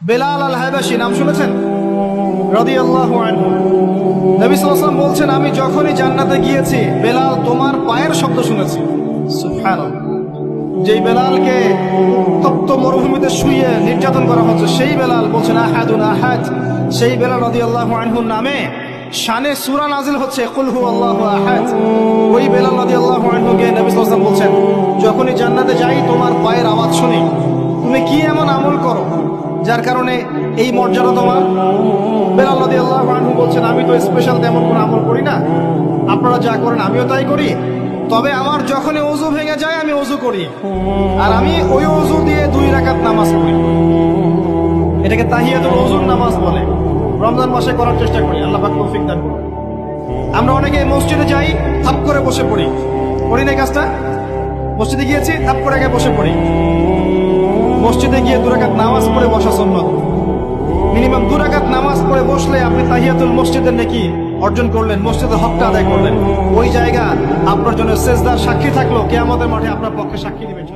বেলাল আল হায়বাসী নাম শুনেছেন? রাদিয়াল্লাহু আনহু। নবী ওয়াসাল্লাম বলছেন, আমি যখনই জান্নাতে গিয়েছি, বেলাল তোমার পায়ের শব্দ শুনেছি। যেই বেলালকে উত্তপ্ত মরুভূমিতে শুয়ে নির্যাতন করা হচ্ছে, সেই বেলাল বলছেন, আহাদুন আহাদ। সেই বেলাল রাদিয়াল্লাহু আনহুর নামে শানে সুরা নাজিল হচ্ছে, কুল আল্লাহ আহাদ। ওই বেলাল রাদিয়াল্লাহু আনহুকে নবী ওয়াসাল্লাম বলছেন, যখনই জান্নাতে যাই, তোমার পায়ের আওয়াজ শুনি। তুমি কি এমন আমল করো? যার কারণে এই মর্যাদা তোমার। বেলাল রাদিয়াল্লাহু আনহু বলছেন, আমি তো স্পেশাল তেমন কোনো আমল করি না। আপনারা যা করেন আমিও তাই করি। তবে আমার যখনই অজু ভেঙে যায়, আমি অজু করি। আর আমি ওই অজু দিয়ে দুই রাকাত নামাজ পড়ি। এটাকে তাহিয়াতুল অজুর নামাজ বলে। রমজান মাসে করার চেষ্টা করি, আল্লাহ তৌফিক দান আমরা অনেকে মসজিদে যাই, থাপ করে বসে পড়ি। করি না কাজটা? মসজিদে গিয়েছি, থাপ করে আগে বসে পড়ি। মসজিদে গিয়ে দুরাকাত নামাজ পড়ে বসা সন্ন্যত মিনিমাম দুরাকাত নামাজ পড়ে বসলে আপনি তাহিয়াতুল মসজিদের নাকি অর্জন করলেন, মসজিদের হকটা আদায় করলেন। ওই জায়গা আপনার জন্য সেজদার সাক্ষী থাকল কে আমাদের মাঠে আপনার পক্ষে সাক্ষী দিবেন